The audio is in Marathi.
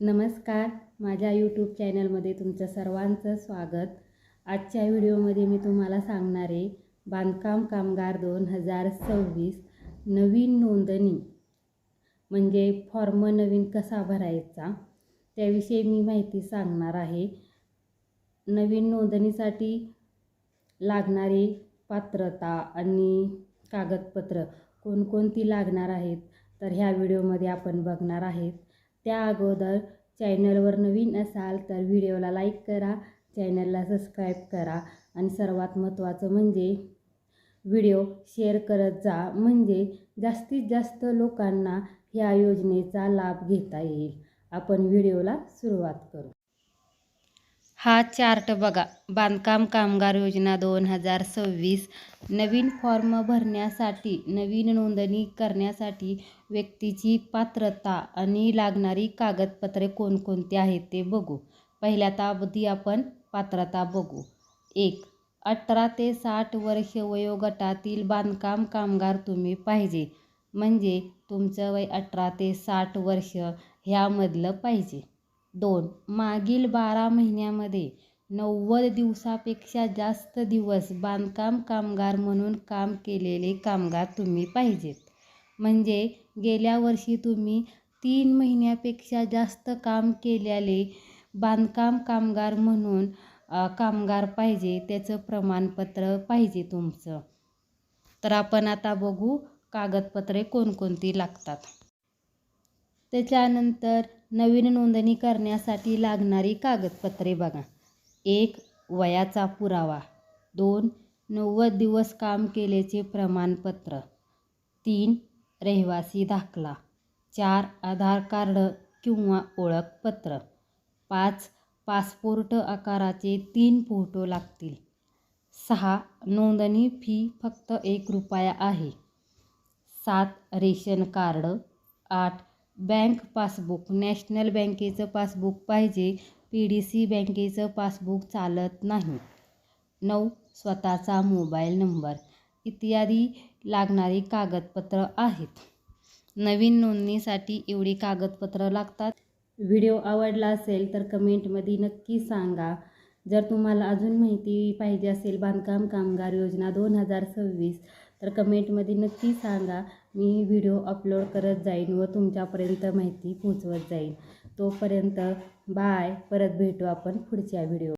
नमस्कार. माझ्या यूट्यूब चॅनलमध्ये तुमचं सर्वांचं स्वागत. आजच्या व्हिडिओमध्ये मी तुम्हाला सांगणारे बांधकाम कामगार दोन हजार सव्वीस नवीन नोंदणी म्हणजे फॉर्म नवीन कसा भरायचा त्याविषयी मी माहिती सांगणार आहे. नवीन नोंदणीसाठी लागणारी पात्रता आणि कागदपत्र कोणकोणती लागणार आहेत तर ह्या व्हिडिओमध्ये आपण बघणार आहेत. त्या अगोदर चॅनलवर नवीन असाल तर व्हिडिओला लाईक करा चॅनलला सबस्क्राईब करा आणि सर्वात महत्त्वाचं म्हणजे व्हिडिओ शेअर करत जा म्हणजे जास्तीत जास्त लोकांना ह्या योजनेचा लाभ घेता येईल. आपण व्हिडिओला सुरुवात करू. हा चार्ट बघा. बांधकाम कामगार योजना दोन हजार सव्वीस. नवीन फॉर्म भरण्यासाठी नवीन नोंदणी करण्यासाठी व्यक्तीची पात्रता आणि लागणारी कागदपत्रे कोणकोणती आहेत ते बघू. पहिल्या अगदी आपण पात्रता बघू. एक अठरा ते साठ वर्ष वयोगटातील बांधकाम कामगार तुम्ही पाहिजे. म्हणजे तुमचं वय अठरा ते साठ वर्ष ह्यामधलं पाहिजे. दोन. मागील बारा महिन्यामध्ये नव्वद दिवसापेक्षा जास्त दिवस बांधकाम कामगार म्हणून काम केलेले कामगार तुम्ही पाहिजेत. म्हणजे गेल्या वर्षी तुम्ही तीन महिन्यापेक्षा जास्त काम केलेले बांधकाम कामगार म्हणून कामगार पाहिजे त्याचं प्रमाणपत्र पाहिजे तुमचं. तर आपण आता बघू कागदपत्रे कोणकोणती लागतात. त्याच्यानंतर नवीन नोंदणी करण्यासाठी लागणारी कागदपत्रे बघा. एक वयाचा पुरावा. दोन नव्वद दिवस काम केल्याचे प्रमाणपत्र. तीन रहिवासी दाखला. चार आधार कार्ड किंवा ओळखपत्र. पाच पासपोर्ट आकाराचे तीन फोटो लागतील. सहा नोंदणी फी फक्त एक रुपया आहे. सात रेशन कार्ड. आठ बँक पासबुक. नॅशनल बँकेचं पासबुक पाहिजे पी डी सी बँकेचं पासबुक चालत नाही. नऊ स्वतःचा मोबाईल नंबर. इत्यादी लागणारी कागदपत्रं आहेत. नवीन नोंदणीसाठी एवढी कागदपत्रं लागतात. व्हिडिओ आवडला असेल तर कमेंटमध्ये नक्की सांगा. जर तुम्हाला अजून माहिती पाहिजे असेल बांधकाम कामगार योजना दोन हजार सव्वीस तर कमेंटमध्ये नक्की सांगा. मी व्हिडिओ अपलोड करत जाईन व तुमच्यापर्यंत माहिती पोचवत जाईन. तोपर्यंत बाय. परत भेटू आपण पुढच्या व्हिडिओ